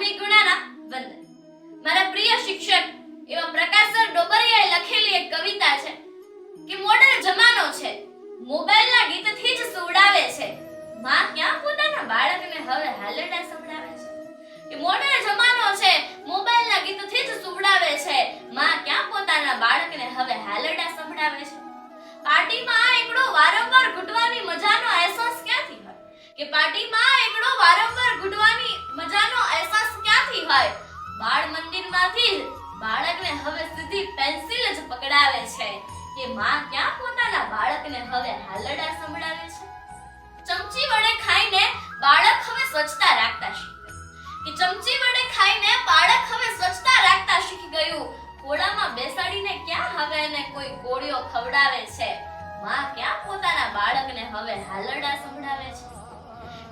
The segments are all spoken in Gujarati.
વાલ્મીકી ગુણાના વંદન મારા પ્રિય શિક્ષક, એવા પ્રકાશ સર ડોબરિયાએ લખેલી એક કવિતા છે કે મોડર્ન જમાનો છે. મોબાઈલના ગીતથી જ સુવડાવે છે. માં ક્યાં પોતાના બાળકને હવે હાલરડા સંભળાવે છે? કે મોડર્ન જમાનો છે, મોબાઈલના ગીતથી જ સુવડાવે છે. માં ક્યાં પોતાના બાળકને હવે હાલરડા સંભળાવે છે? પાર્ટીમાં એકડો વારંવાર ઘૂંટવાની મજાનો અહેસાસ ક્યાંથી હોય? કે પાર્ટીમાં એકડો વારંવાર ઘૂંટવાની મજાનો હોય. બાળ મંદિરમાંથી જ બાળકને હવે સીધી પેન્સિલ જ પકડાવે છે. કે માં ક્યાં પોતાના બાળકને હવે હાલરડા સંભળાવે છે? ચમચી વડે ખાઈને બાળક હવે સ્વચ્છતા રાખતા શીખે. કે ચમચી વડે ખાઈને બાળક હવે સ્વચ્છતા રાખતા શીખી ગયું. ખોળામાં બેસાડીને ક્યાં હવે એને કોઈ ગોળીઓ ખવડાવે છે? માં ક્યાં પોતાના બાળકને હવે હાલરડા સંભળાવે છે?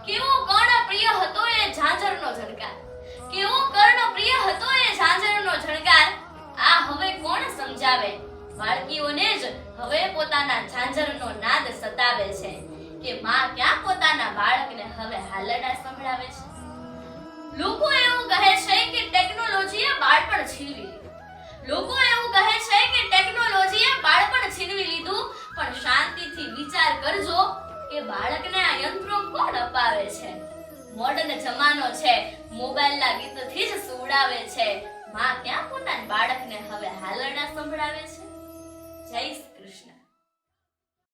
કેવો ગણ પ્રિય હતો સમજાવે બાળકીઓને જ હવે પોતાના ઝાંઝરનો નાદ સતાવે છે કે માં ક્યાં પોતાના બાળકને હવે હાલરડા સંભળાવે છે? લોકો એવું કહે છે કે ટેકનોલોજીએ બાળપણ છીનવી લોકો એવું કહે છે કે ટેકનોલોજીએ બાળપણ છીનવી લીધું, પણ શાંતિથી વિચાર કરજો કે બાળકને આ યંત્રો કોણ અપાવે છે? મોડર્ન જમાનો છે, મોબાઈલના ગીતથી જ સુવડાવે છે. માં ક્યાં બાળકને હવે હાલરડા સંભળાવે છે?